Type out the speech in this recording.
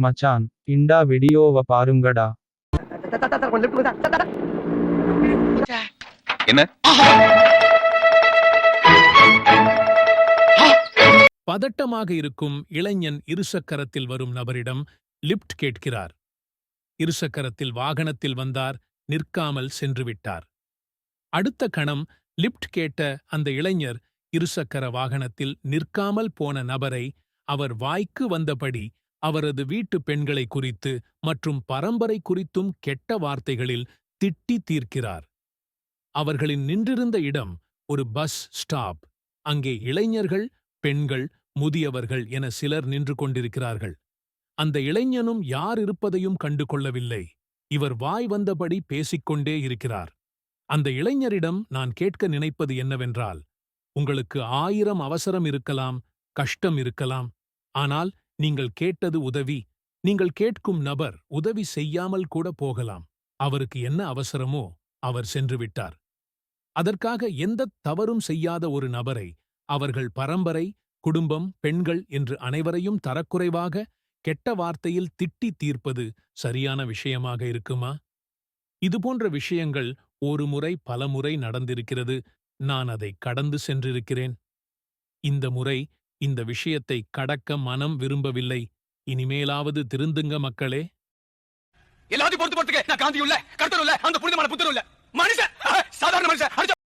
மச்சான் இண்டா வீடியோவ பாருங்கடா. என்ன? பதட்டமாக இருக்கும் இளைஞன் இருசக்கரத்தில் வரும் நபரிடம் லிப்ட் கேட்கிறார். இருசக்கரத்தில் வாகனத்தில் வந்தார் நிற்காமல் சென்றுவிட்டார். அடுத்த கணம் லிப்ட் கேட்ட அந்த இளைஞர் இருசக்கர வாகனத்தில் நிற்காமல் போன நபரை அவர் வாய்க்கு வந்தபடி அவரது வீட்டு பெண்களை குறித்து மற்றும் பரம்பரை குறித்தும் கெட்ட வார்த்தைகளில் திட்டி தீர்க்கிறார். அவர்களின் நின்றிருந்த இடம் ஒரு பஸ் ஸ்டாப் அங்கே இளைஞர்கள் பெண்கள் முதியவர்கள் என சிலர் நின்று கொண்டிருக்கிறார்கள். அந்த இளைஞனும் யார் இருப்பதையும் கண்டு கொள்ளவில்லை இவர் வாய் வந்தபடி பேசிக்கொண்டே இருக்கிறார். அந்த இளைஞரிடம் நான் கேட்க நினைப்பது என்னவென்றால் உங்களுக்கு ஆயிரம் அவசரம் இருக்கலாம் கஷ்டம் இருக்கலாம் ஆனால் நீங்கள் கேட்டது உதவி நீங்கள் கேட்கும் நபர் உதவி செய்யாமல் கூட போகலாம். அவருக்கு என்ன அவசரமோ அவர் சென்று விட்டார். அதற்காக எந்தத் தவறும் செய்யாத ஒரு நபரை அவர்கள் பரம்பரை குடும்பம் பெண்கள் என்று அனைவரையும் தரக்குறைவாக கெட்ட வார்த்தையில் திட்டி தீர்ப்பது சரியான விஷயமாக இருக்குமா? இதுபோன்ற விஷயங்கள் ஒரு முறை பலமுறை நடந்திருக்கிறது. நான் அதை கடந்து சென்றிருக்கிறேன். இந்த முறை இந்த விஷயத்தை கடக்க மனம் விரும்பவில்லை. இனிமேலாவது திருந்துங்க மக்களே. எல்லாத்தையும் பொறுத்து பொறுத்துக்க. நான் காந்தி உள்ள கர்த்தர் உள்ள அந்த புனிதமான புத்தர் உள்ள